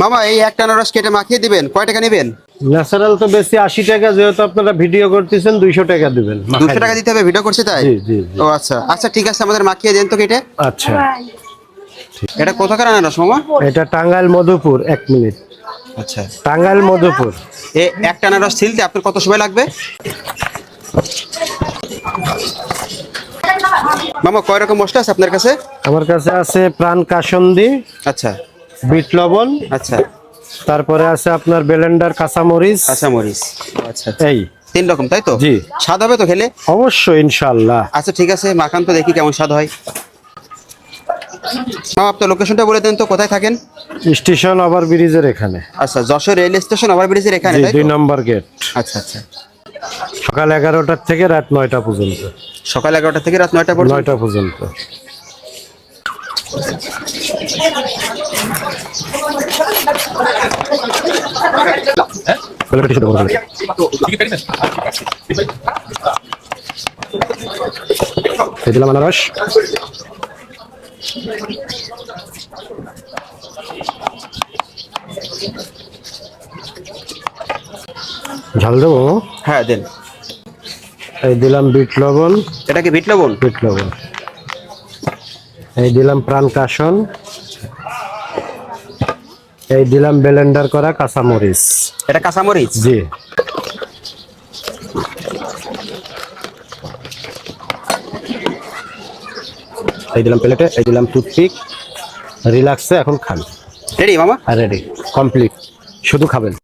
মামা এই একটা আনারস কেটে মাখিয়ে দিবেন। কয় টাকা নেবেন? ন্যাচারাল তো বেশি আশি টাকা যেহেতু আপনারা ভিডিও করতেছেন দুইশো টাকা দিবেন। দুশো টাকা দিতে হবে ভিডিও করছে তাই? জি, জি, জি। ও আচ্ছা। আচ্ছা ঠিক আছে আমাদের মাখিয়ে দেন তো কেটে। আচ্ছা। এটা কোথাকার আনারস মামা? এটা টাঙ্গাইল মধুপুর এক মিনিট। আচ্ছা। টাঙ্গাইল মধুপুর। এ একটা আনারস ছিলতে আপনার কত সময় লাগবে? মামা কয় রকম মশলা আছে আপনার কাছে? আমার কাছে আছে প্রাণ কাসন্দি। আচ্ছা। বিট লবণ। আচ্ছা। তারপরে আছে আপনার বেলেন্ডার কাঁচামরিচ। কাঁচা মরিচ আচ্ছা আচ্ছা। এই। তিন রকম তাই তো? জি। স্বাদ হবে তো খেলে? অবশ্যই ইনশাল্লাহ আচ্ছা ঠিক আছে মাখান তো দেখি কেমন স্বাদ হয়। মামা আপনার লোকেশনটা বলে দেন তো কোথায় থাকেন? স্টেশন ওভার ব্রিজের এখানে। আচ্ছা যশোর রেল স্টেশন ওভারব্রিজের এখানে জি তাই দুই? নম্বর গেট। আচ্ছা আচ্ছা। সকাল এগারোটার থেকে রাত নয়টা পর্যন্ত। সকাল এগারোটা থেকে রাত নয়টা পর্যন্ত? নয়টা পর্যন্ত। দিলাম আনারস। ঝাল দেবো? হ্যাঁ দেন। দিলাম বিট লবণ। এটা কি বিট লবণ? বিট লবণ। এই দিলাম প্রাণ কাসন। এই দিলাম ব্লেন্ডার করা কাঁচামরিচ। এটা কাঁচামরিচ? জি। এই দিলাম প্লেটে এই দিলাম টুথপিক। রিল্যাক্সে এখন খান। রেডি মামা? রেডি কমপ্লিট শুধু খাবেন।